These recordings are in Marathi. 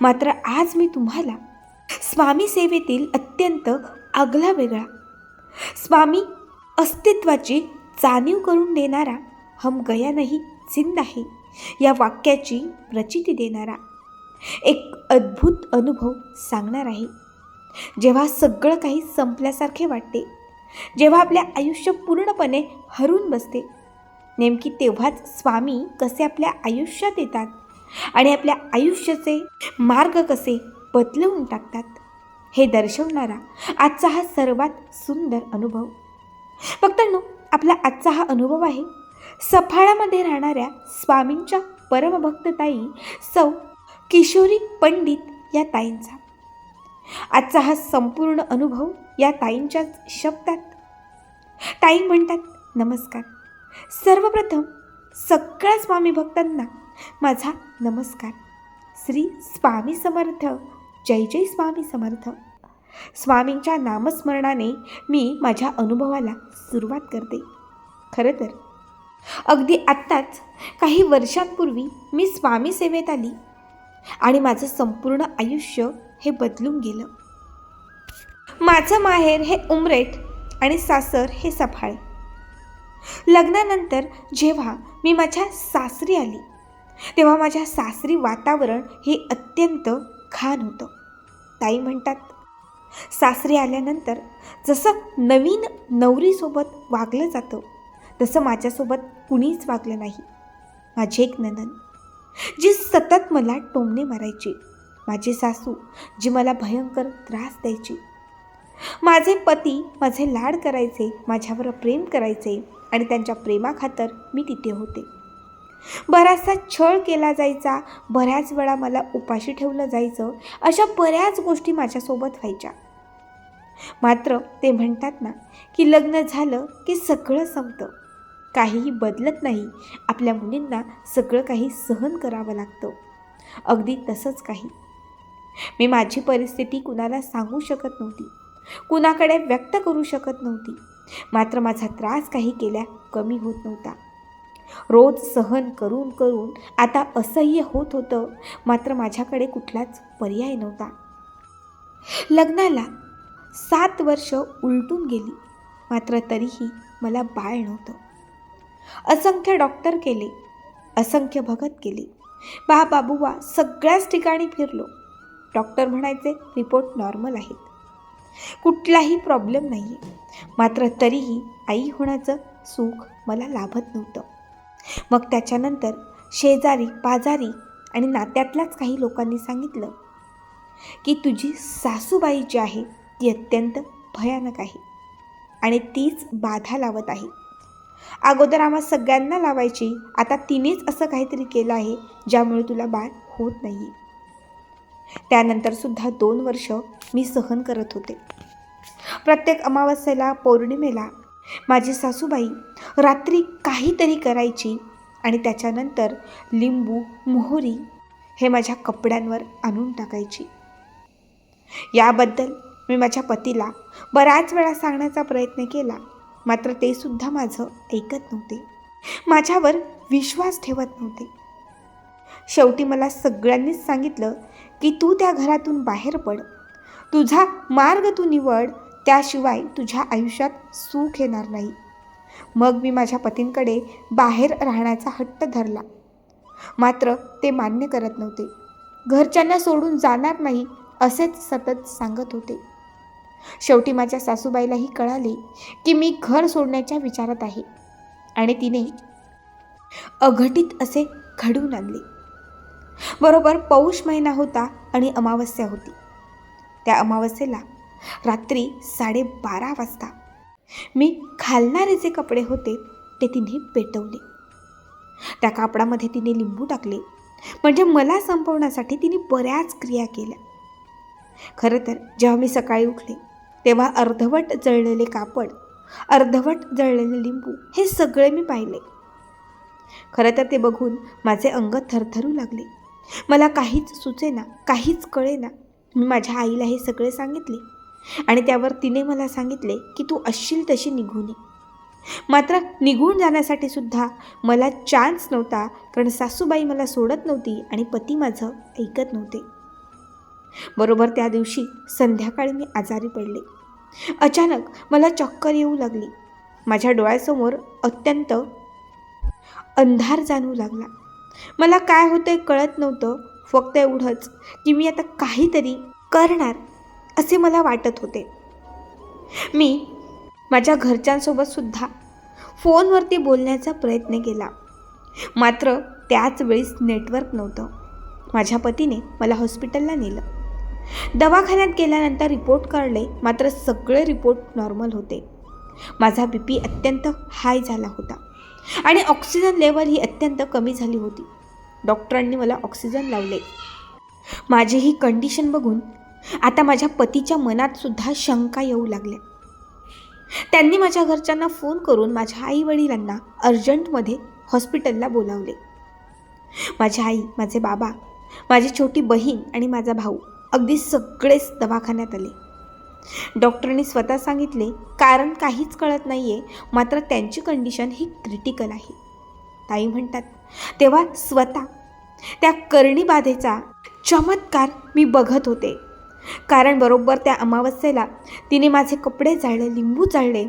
मात्र आज मी तुम्हाला स्वामी सेवेतील अत्यंत आगला वेगळा स्वामी अस्तित्वाची जाणीव करून देणारा हम गया नाही जिंद आहे या वाक्याची प्रचिती देणारा एक अद्भुत अनुभव सांगणार आहे. जेव्हा सगळं काही संपल्यासारखे वाटते जेव्हा आपले आयुष्य पूर्णपणे हरून बसते नेमकी तेव्हाच स्वामी कसे आपल्या आयुष्यात येतात आणि आपल्या आयुष्याचे मार्ग कसे बदलवून टाकतात हे दर्शवणारा आजचा हा सर्वात सुंदर अनुभव. फक्त नो आपला आजचा हा अनुभव आहे सफाळामध्ये राहणाऱ्या स्वामींच्या परमभक्तताई सौ किशोरी पंडित या ताईंचा. आजचा हा संपूर्ण अनुभव या ताईंच्याच शब्दात. ताई म्हणतात नमस्कार. सर्वप्रथम सगळ्या स्वामी भक्तांना माझा नमस्कार. श्री स्वामी समर्थ. जय जय स्वामी समर्थ. स्वामींच्या नामस्मरणाने मी माझ्या अनुभवाला सुरुवात करते. खरं तर अगदी आत्ताच काही वर्षांपूर्वी मी स्वामी सेवेत आली आणि माझं संपूर्ण आयुष्य हे बदलून गेलं. माझं माहेर हे उमरेट आणि सासर हे सफाळे. लग्नानंतर जेव्हा मी माझ्या सासरी आली तेव्हा माझ्या सासरी वातावरण हे अत्यंत खान होतं. ताई म्हणतात सासरी आल्यानंतर जसं नवीन नवरीसोबत वागलं जातं तसं माझ्यासोबत कुणीच वागलं नाही. माझी एक ननन जी सतत मला टोमणे मारायची माझी सासू जी मला भयंकर त्रास द्यायची. माझे पती माझे लाड करायचे माझ्यावर प्रेम करायचे आणि त्यांच्या प्रेमाखातर मी तिथे होते. बराचसा छळ केला जायचा. बऱ्याच वेळा मला उपाशी ठेवलं जायचं. अशा बऱ्याच गोष्टी माझ्यासोबत व्हायच्या. मात्र ते म्हणतात ना की लग्न झालं की सगळं संपतं. काहीही बदलत नाही. आपल्या मुलींना सगळं काही सहन करावं लागतं. अगदी तसंच काही. मी माझी परिस्थिती कुणाला सांगू शकत नव्हती. कुणाकडे व्यक्त करू शकत नव्हती. मात्र माझा त्रास काही केल्या कमी होत नव्हता. रोज सहन करून करून आता असह्य होत होतं. मात्र माझ्याकडे कुठलाच पर्याय नव्हता. लग्नाला सात वर्ष उलटून गेली. मात्र तरीही मला बाळ नव्हतं. असंख्य डॉक्टर केले असंख्य भगत केले. बा बाबुवा सगळ्याच ठिकाणी फिरलो. डॉक्टर म्हणायचे रिपोर्ट नॉर्मल आहेत. कुठलाही प्रॉब्लेम नाही आहे मात्र तरीही आई होण्याचं सुख मला लाभत नव्हतं. मग त्याच्यानंतर शेजारी पाजारी आणि नात्यातल्याच काही लोकांनी सांगितलं की तुझी सासूबाई जी आहे ती अत्यंत भयानक आहे आणि तीच बाधा लावत आहे. अगोदर आम्हा सगळ्यांना लावायची आता तिनेच असं काहीतरी केलं आहे ज्यामुळे तुला बाळ होत नाही त्यानंतर सुद्धा दोन वर्ष मी सहन करत होते. प्रत्येक अमावस्येला पौर्णिमेला माझी सासूबाई रात्री काहीतरी करायची आणि त्याच्यानंतर लिंबू मोहरी हे माझ्या कपड्यांवर आणून टाकायची. याबद्दल मी माझ्या पतीला बऱ्याच वेळा सांगण्याचा प्रयत्न केला मात्र ते सुद्धा माझं ऐकत नव्हते. माझ्यावर विश्वास ठेवत नव्हते. शेवटी मला सगळ्यांनीच सांगितलं की तू त्या घरातून बाहेर पड. तुझा मार्ग तू निवड त्याशिवाय तुझ्या आयुष्यात सुख येणार नाही. मग मी माझ्या पतींकडे बाहेर राहण्याचा हट्ट धरला. मात्र ते मान्य करत नव्हते. घरच्यांना सोडून जाणार नाही असेच सतत सांगत होते. शेवटी माझ्या सासूबाईलाही कळाले की मी घर सोडण्याच्या विचारात आहे आणि तिने अघटित असे घडवून आणले. बरोबर पौष महिना होता आणि अमावस्या होती. त्या अमावस्येला रात्री साडेबारा वाजता. मी घालणारे जे कपडे होते ते तिने पेटवले. त्या कापडामध्ये तिने लिंबू टाकले. म्हणजे मला संपवण्यासाठी तिने बऱ्याच क्रिया केल्या. खरं तर जेव्हा मी सकाळी उठले तेव्हा अर्धवट जळलेले कापड अर्धवट जळलेले लिंबू हे सगळे मी पाहिले. खरं तर ते बघून माझे अंग थरथरू लागले. मला काहीच सुचेना काहीच कळेना. मी माझ्या आईला हे सगळे सांगितले. आणि त्यावर तिने मला सांगितले की तू असशील तशी निघून ये. मात्र निघून जाण्यासाठी सुद्धा मला चान्स नव्हता कारण सासूबाई मला सोडत नव्हती आणि पती माझं ऐकत नव्हते. बरोबर त्या दिवशी संध्याकाळी मी आजारी पडले. अचानक मला चक्कर येऊ लागली. माझ्या डोळ्यासमोर अत्यंत अंधार जाणवू लागला. मला काय होतंय कळत नव्हतं. फक्त एवढंच की मी आता काहीतरी करणार असे मला वाटत होते. मी माझ्या घरच्यांसोबत सुद्धा फोनवरती बोलण्याचा प्रयत्न केला. मात्र त्याच वेळेस नेटवर्क नव्हतं. माझ्या पतीने मला हॉस्पिटलला नेलं. दवाखान्यात गेल्यानंतर रिपोर्ट काढले मात्र सगळे रिपोर्ट नॉर्मल होते. माझा बी पी अत्यंत हाय झाला होता आणि ऑक्सिजन लेवल ही अत्यंत कमी झाली होती. डॉक्टरांनी मला ऑक्सिजन लावले. माझी ही कंडिशन बघून आता माझ्या पतीच्या मनात सुद्धा शंका येऊ लागल्या. त्यांनी माझ्या घरच्यांना फोन करून माझ्या आई वडिलांना अर्जंटमध्ये हॉस्पिटलला बोलावले. माझी आई माझे बाबा माझी छोटी बहीण आणि माझा भाऊ अगदी सगळेच दवाखान्यात आले. डॉक्टरांनी स्वतः सांगितले कारण काहीच कळत नाही आहे मात्र त्यांची कंडिशन ही क्रिटिकल आहे. ताई म्हणतात तेव्हा स्वतः त्या कर्णीबाधेचा चमत्कार मी बघत होते. कारण बरोबर त्या अमावस्येला तिने माझे कपडे जाळले लिंबू जाळले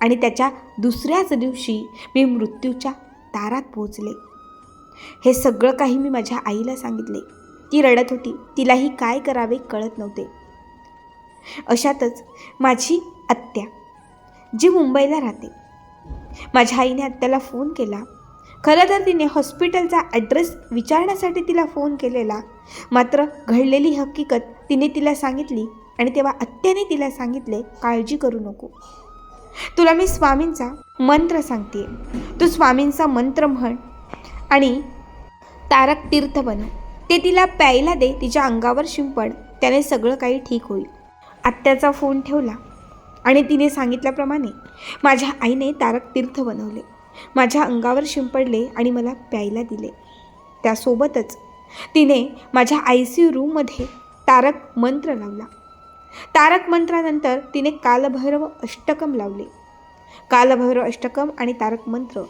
आणि त्याच्या दुसऱ्याच दिवशी मी मृत्यूच्या दारात पोहोचले. हे सगळं काही मी माझ्या आईला सांगितले. ती रडत होती. तिलाही काय करावे कळत नव्हते. अशातच माझी आत्या जी मुंबईला राहते माझ्या आईने आत्याला फोन केला. खरं तर तिने हॉस्पिटलचा ॲड्रेस विचारण्यासाठी तिला फोन केलेला. मात्र घडलेली हकीकत तिने तिला सांगितली आणि तेव्हा आत्याने तिला सांगितले काळजी करू नको. तुला मी स्वामींचा मंत्र सांगते तू स्वामींचा मंत्र म्हण आणि तारक तीर्थ बनव ते तिला प्यायला दे तिच्या अंगावर शिंपड त्याने सगळं काही ठीक होईल. आत्याचा फोन ठेवला आणि तिने सांगितल्याप्रमाणे माझ्या आईने तारक तीर्थ बनवले. माझ्या अंगावर शिंपडले आणि मला प्यायला दिले. त्यासोबतच तिने माझ्या आय सी यू रूममध्ये तारक मंत्र लावला. तारक मंत्रानंतर तिने कालभैरव अष्टकम लावले. कालभैरव अष्टकम आणि तारक मंत्र.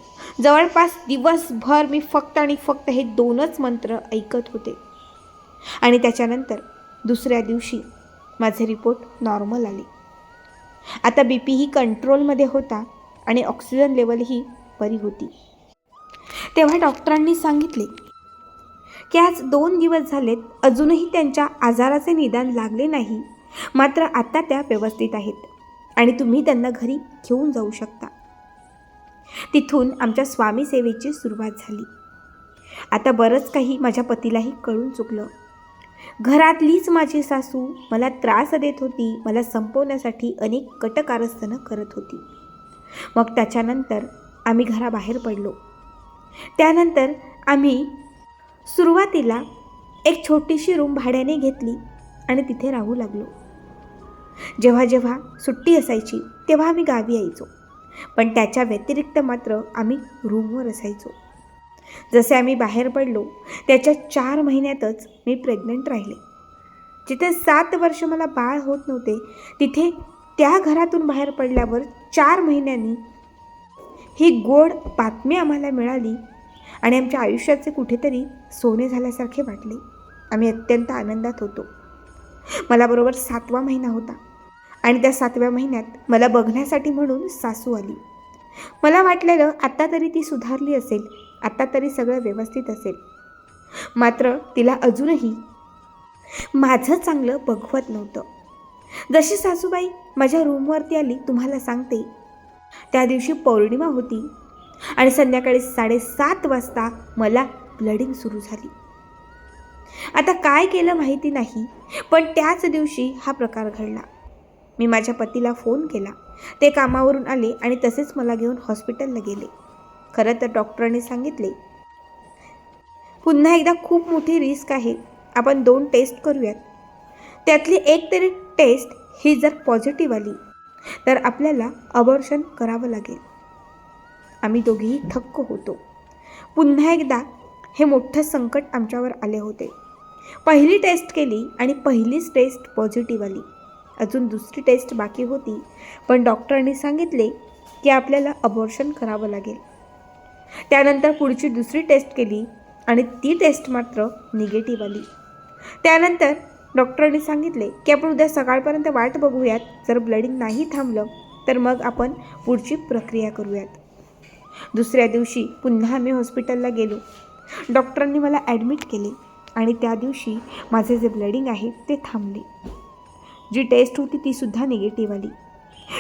जवळपास दिवसभर मी फक्त आणि फक्त हे दोनच मंत्र ऐकत होते. आणि त्याच्यानंतर दुसऱ्या दिवशी माझे रिपोर्ट नॉर्मल आले. आता बी पीही कंट्रोलमध्ये होता आणि ऑक्सिजन लेवलही बरी होती. तेव्हा डॉक्टरांनी सांगितले की आज दोन दिवस झालेत अजूनही त्यांच्या आजाराचे निदान लागले नाही. मात्र आता त्या व्यवस्थित आहेत आणि तुम्ही त्यांना घरी घेऊन जाऊ शकता. तिथून आमच्या स्वामी सेवेची सुरुवात झाली. आता बरंच काही माझ्या पतीलाही कळून चुकलं. घरातलीच माझी सासू मला त्रास देत होती मला संपवण्यासाठी अनेक कटकारस्थानं करत होती. मग त्याच्यानंतर आम्ही घराबाहेर पडलो. त्यानंतर आम्ही सुरुवातीला एक छोटीशी रूम भाड्याने घेतली आणि तिथे राहू लागलो. जेव्हा जेव्हा सुट्टी असायची तेव्हा आम्ही गावी यायचो. पण त्याच्या व्यतिरिक्त मात्र आम्ही रूमवर असायचो. जसे आम्ही बाहेर पडलो त्याच्या चार महिन्यातच मी प्रेग्नंट राहिले. जिथे सात वर्ष मला बाळ होत नव्हते तिथे त्या घरातून बाहेर पडल्यावर चार महिन्यांनी ही गोड बातमी आम्हाला मिळाली आणि आमच्या आयुष्याचे कुठेतरी सोने झाल्यासारखे वाटले. आम्ही अत्यंत आनंदात होतो. मला बरोबर सातवा महिना होता आणि त्या सातव्या महिन्यात मला बघण्यासाठी म्हणून सासू आली. मला वाटलेलं आत्ता तरी ती सुधारली असेल आत्ता तरी सगळं व्यवस्थित असेल. मात्र तिला अजूनही माझं चांगलं बघवत नव्हतं. जशी सासूबाई माझ्या रूमवरती आली तुम्हाला सांगते त्या दिवशी पौर्णिमा होती. आणि संध्याकाळी साडेसात वाजता मला ब्लडिंग सुरू झाली. आता काय केलं माहिती नाही पण त्याच दिवशी हा प्रकार घडला. मी माझ्या पतीला फोन केला. ते कामावरून आले आणि तसेच मला घेऊन हॉस्पिटलला गेले. खरं तर डॉक्टरांनी सांगितले पुन्हा एकदा खूप मोठी रिस्क आहे. आपण दोन टेस्ट करूयात. त्यातली एक तरी टेस्ट ही जर पॉझिटिव्ह आली तर आपल्याला अबॉर्शन करावं लागेल. आम्ही दोघेही थक्क होतो. पुन्हा एकदा हे मोठं संकट आमच्यावर आले होते. पहिली टेस्ट केली आणि पहिलीच टेस्ट पॉझिटिव्ह आली. अजून दुसरी टेस्ट बाकी होती पण डॉक्टरांनी सांगितले की आपल्याला अबॉर्शन करावं लागेल. त्यानंतर पुढची दुसरी टेस्ट केली आणि ती टेस्ट मात्र निगेटिव्ह आली. त्यानंतर डॉक्टरांनी सांगितले की आपण उद्या सकाळपर्यंत वाट बघूयात. जर ब्लडिंग नाही थांबलं तर मग आपण पुढची प्रक्रिया करूयात. दुसऱ्या दिवशी पुन्हा आम्ही हॉस्पिटलला गेलो. डॉक्टरांनी मला ॲडमिट केले आणि त्या दिवशी माझे जे ब्लडिंग आहे ते थांबले. जी टेस्ट होती तीसुद्धा निगेटिव्ह आली.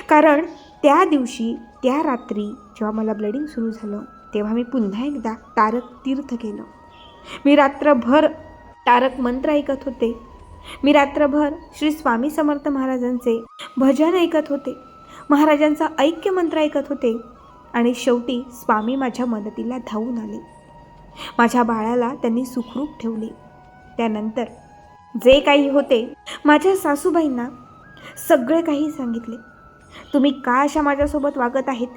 कारण त्या दिवशी त्या रात्री जेव्हा मला ब्लडिंग सुरू झालं तेव्हा मी पुन्हा एकदा तारक तीर्थ केलं. मी रात्रभर तारक मंत्र ऐकत होते. मी रात्रभर श्री स्वामी समर्थ महाराजांचे भजन ऐकत होते. महाराजांचा ऐक्य मंत्र ऐकत होते. आणि शेवटी स्वामी माझ्या मदतीला धावून आले. माझ्या बाळाला त्यांनी सुखरूप ठेवले. त्यानंतर जे काही होते माझ्या सासूबाईंना सगळे काही सांगितले. तुम्ही का अशा माझ्यासोबत वागत आहेत?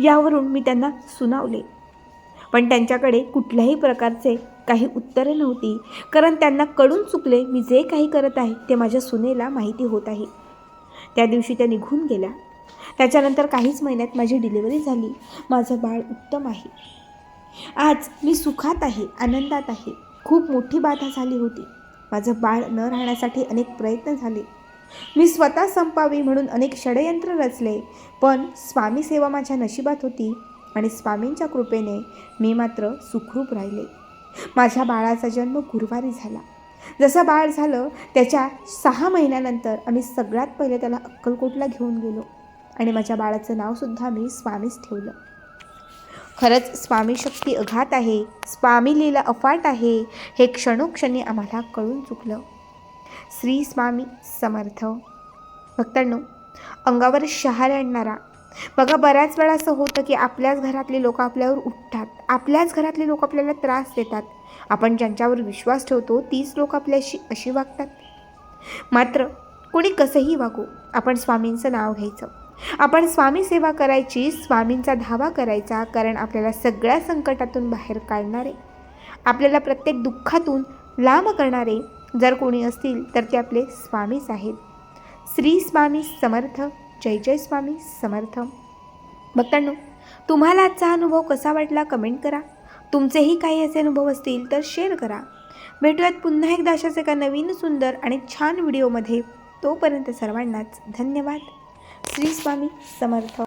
यावरून मी त्यांना सुनावले. पण त्यांच्याकडे कुठल्याही प्रकारचे काही उत्तरे नव्हती कारण त्यांना कळून चुकले मी जे काही करत आहे ते माझ्या सुनेला माहिती होत आहे. त्या दिवशी त्या निघून गेल्या. त्याच्यानंतर काहीच महिन्यात माझी डिलिव्हरी झाली. माझं बाळ उत्तम आहे. आज मी सुखात आहे आनंदात आहे. खूप मोठी बाधा झाली होती. माझं बाळ न राहण्यासाठी अनेक प्रयत्न झाले. मी स्वतः संपावी म्हणून अनेक षडयंत्र रचले पण स्वामी सेवा माझ्या नशिबात होती आणि स्वामींच्या कृपेने मी मात्र सुखरूप राहिले. माझ्या बाळाचा जन्म गुरुवारी झाला. जसं बाळ झालं त्याच्या सहा महिन्यानंतर आम्ही सगळ्यात पहिले त्याला अक्कलकोटला घेऊन गेलो. आणि माझ्या बाळाचं नावसुद्धा मी स्वामीच ठेवलं. खरंच स्वामी शक्ती अघात आहे स्वामी लीला अफाट आहे हे क्षणोक्षणी आम्हाला कळून चुकलं. श्री स्वामी समर्थ. भक्तांनो अंगावर शहारे आणणारा बघा बऱ्याच वेळा असं होतं की आपल्याच घरातले लोक आपल्यावर उठतात आपल्याच घरातले लोक आपल्याला त्रास देतात. आपण ज्यांच्यावर विश्वास ठेवतो तीच लोक आपल्याशी अशी वागतात. मात्र कोणी कसंही वागू आपण स्वामींचं नाव घ्यायचं. आपण स्वामी सेवा करायची स्वामींचा धावा करायचा कारण आपल्याला सगळ्या संकटातून बाहेर काढणारे आपल्याला प्रत्येक दुःखातून लांब करणारे जर कोणी असतील तर ते आपले स्वामीच आहेत. श्री स्वामी समर्थ जय जय स्वामी समर्थ. भक्तांनो तुम्हाला आजचा अनुभव कसा वाटला कमेंट करा. तुमचेही काही असे अनुभव असतील तर शेअर करा. भेटूयात पुन्हा एकदा अशाच एका नवीन सुंदर आणि छान व्हिडिओमध्ये. तोपर्यंत सर्वांनाच धन्यवाद. श्री स्वामी समर्थ